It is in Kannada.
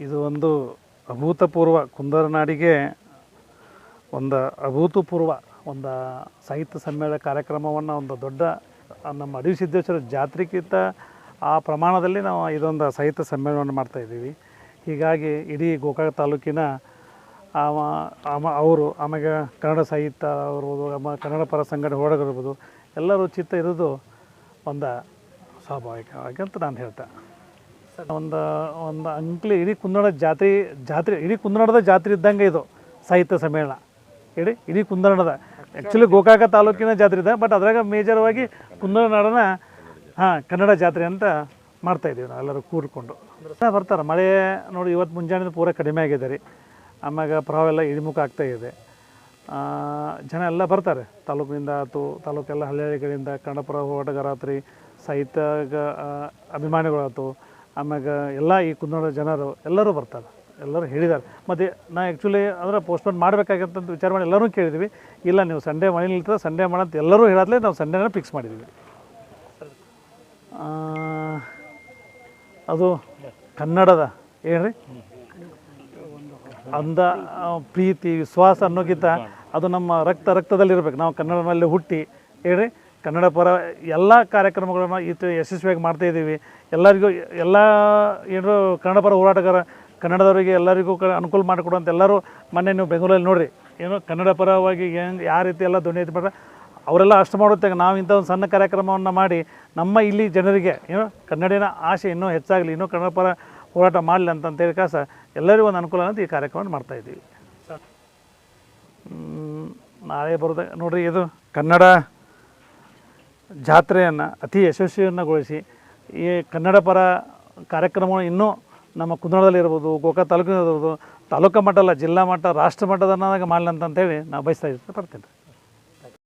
ಇದು ಒಂದು ಅಭೂತಪೂರ್ವ ಕುಂದರನಾಡಿಗೆ ಒಂದು ಅಭೂತಪೂರ್ವ ಒಂದು ಸಾಹಿತ್ಯ ಸಮ್ಮೇಳನ ಕಾರ್ಯಕ್ರಮವನ್ನು ಒಂದು ದೊಡ್ಡ, ನಮ್ಮ ಅಡವಿ ಸಿದ್ದೇಶ್ವರ ಜಾತ್ರೆಗಿಂತ ಆ ಪ್ರಮಾಣದಲ್ಲಿ ನಾವು ಇದೊಂದು ಸಾಹಿತ್ಯ ಸಮ್ಮೇಳನವನ್ನು ಮಾಡ್ತಾಯಿದ್ದೀವಿ ಹೀಗಾಗಿ ಇಡೀ ಗೋಕಾಕ ತಾಲೂಕಿನ ಆಮ ಅವರು ಆಮೇಲೆ ಕನ್ನಡ ಸಾಹಿತ್ಯ ಇರ್ಬೋದು ಆಮ ಕನ್ನಡ ಪರ ಸಂಘಟನೆ ಹೋರಾಟಗಾರರು ಇರ್ಬೋದು ಎಲ್ಲರೂ ಚಿತ್ತ ಇರೋದು ಒಂದು ಸ್ವಾಭಾವಿಕವಾಗಿ ಅಂತ ನಾನು ಹೇಳ್ತೆ ಒಂದು ಒಂದು ಅಂಕ್ಲಿ ಇಡೀ ಕುಂದಣ ಜಾತ್ರೆ ಜಾತ್ರೆ, ಇಡೀ ಕುಂದಣದ ಜಾತ್ರೆ ಇದ್ದಂಗೆ ಇದು ಸಾಹಿತ್ಯ ಸಮ್ಮೇಳನ. ಹೇಳಿ ಇಡೀ ಕುಂದಣದ. ಆ್ಯಕ್ಚುಲಿ ಗೋಕಾಕ ತಾಲೂಕಿನ ಜಾತ್ರೆ ಇದೆ ಬಟ್ ಅದ್ರಾಗ ಮೇಜರ್ವಾಗಿ ಕುಂದಣ ನಾಡನ, ಹಾಂ, ಕನ್ನಡ ಜಾತ್ರೆ ಅಂತ ಮಾಡ್ತಾಯಿದ್ದೀವಿ ನಾವು ಎಲ್ಲರೂ ಕೂರ್ಕೊಂಡು. ಬರ್ತಾರೆ, ಮಳೆ ನೋಡಿ ಇವತ್ತು ಮುಂಜಾನೆ ಪೂರ ಕಡಿಮೆ ಆಗಿದೆ ರೀ. ಆಮ್ಯಾಗ ಪ್ರವಾಹ ಎಲ್ಲ ಇಳಿಮುಖ ಆಗ್ತಾ ಇದೆ. ಜನ ಎಲ್ಲ ಬರ್ತಾರೆ, ತಾಲೂಕಿನಿಂದ ಆಯ್ತು, ತಾಲೂಕೆಲ್ಲ ಹಳ್ಳಿಗಳಿಂದ, ಕನ್ನಡಪುರ ಹೋರಾಟಗಾರ ಆತ್ರಿ ಸಾಹಿತ್ಯ ಅಭಿಮಾನಿಗಳಾಯ್ತು. ಆಮ್ಯಾಗ ಎಲ್ಲ ಈ ಕುಂದೋಳ ಜನರು, ಎಲ್ಲರೂ ಬರ್ತಾರೆ, ಎಲ್ಲರೂ ಹೇಳಿದ್ದಾರೆ. ಮತ್ತು ನಾ ಆ್ಯಕ್ಚುಲಿ ಅಂದರೆ ಪೋಸ್ಟ್ಪೋನ್ ಮಾಡಬೇಕಾಗಂತ ವಿಚಾರ ಮಾಡಿ ಎಲ್ಲರೂ ಕೇಳಿದ್ವಿ. ಇಲ್ಲ, ನೀವು ಸಂಡೇ ಮನೇಲಿ ನಿಲ್ತದೆ ಸಂಡೇ ಮಾಡಂತ ಎಲ್ಲರೂ ಹೇಳತ್ಲೇ ನಾವು ಸಂಡೇನ ಫಿಕ್ಸ್ ಮಾಡಿದ್ವಿ. ಅದು ಕನ್ನಡದ ಏನ್ರಿ? ಅಂದ ಪ್ರೀತಿ, ವಿಶ್ವಾಸ ಅನ್ನೋಕ್ಕಿಂತ ಅದು ನಮ್ಮ ರಕ್ತ ರಕ್ತದಲ್ಲಿರ್ಬೇಕು. ನಾವು ಕನ್ನಡದಲ್ಲಿ ಹುಟ್ಟಿ ಹೇಳ್ರಿ ಕನ್ನಡ ಪರ ಎಲ್ಲ ಕಾರ್ಯಕ್ರಮಗಳನ್ನು ಇತ್ತು ಯಶಸ್ವಿಯಾಗಿ ಮಾಡ್ತಾ ಇದ್ದೀವಿ. ಎಲ್ಲರಿಗೂ ಎಲ್ಲ ಏನು ಕನ್ನಡ ಪರ ಹೋರಾಟಗಾರ ಕನ್ನಡದವರಿಗೆ ಎಲ್ಲರಿಗೂ ಕ ಅನುಕೂಲ ಮಾಡಿಕೊಡುವಂಥ ಎಲ್ಲರೂ ಮೊನ್ನೆ ನೀವು ಬೆಂಗಳೂರಲ್ಲಿ ನೋಡಿರಿ. ಏನು ಕನ್ನಡ ಪರವಾಗಿ ಹೆಂಗೆ ಯಾವ ರೀತಿ ಎಲ್ಲ ಧ್ವನಿ ಎತ್ತಿ ಮಾಡ್ರೆ ಅವರೆಲ್ಲ ಅಷ್ಟು ಮಾಡುತ್ತೆ ನಾವು ಇಂಥ ಒಂದು ಸಣ್ಣ ಕಾರ್ಯಕ್ರಮವನ್ನು ಮಾಡಿ ನಮ್ಮ ಇಲ್ಲಿ ಜನರಿಗೆ ಏನು ಕನ್ನಡಿನ ಆಸೆ ಇನ್ನೂ ಹೆಚ್ಚಾಗಲಿ, ಇನ್ನೂ ಕನ್ನಡ ಪರ ಹೋರಾಟ ಮಾಡಲಿ ಅಂತಂತೇಳಿ ಕಾಸ ಎಲ್ಲರಿಗೂ ಒಂದು ಅನುಕೂಲ ಅಂತ ಈ ಕಾರ್ಯಕ್ರಮ ಮಾಡ್ತಾಯಿದ್ದೀವಿ ನಾಳೆ ಬರೋದ ನೋಡಿರಿ ಇದು ಕನ್ನಡ ಜಾತ್ರೆಯನ್ನು ಅತಿ ಯಶಸ್ವಿಯನ್ನುಗೊಳಿಸಿ ಈ ಕನ್ನಡ ಪರ ಕಾರ್ಯಕ್ರಮಗಳು ಇನ್ನೂ ನಮ್ಮ ಕುಂದಳದಲ್ಲಿರ್ಬೋದು ಗೋಕಾ ತಾಲೂಕಿನಲ್ಲಿರ್ಬೋದು ತಾಲೂಕು ಮಟ್ಟ ಅಲ್ಲ ಜಿಲ್ಲಾ ಮಟ್ಟ, ರಾಷ್ಟ್ರ ಮಟ್ಟದನ್ನಾಗ ಮಾಡಲಿ ಅಂತಂತೇಳಿ ನಾವು ಬಯಸ್ತಾ ಇರ್ತಾ ಬರ್ತೀನಿ.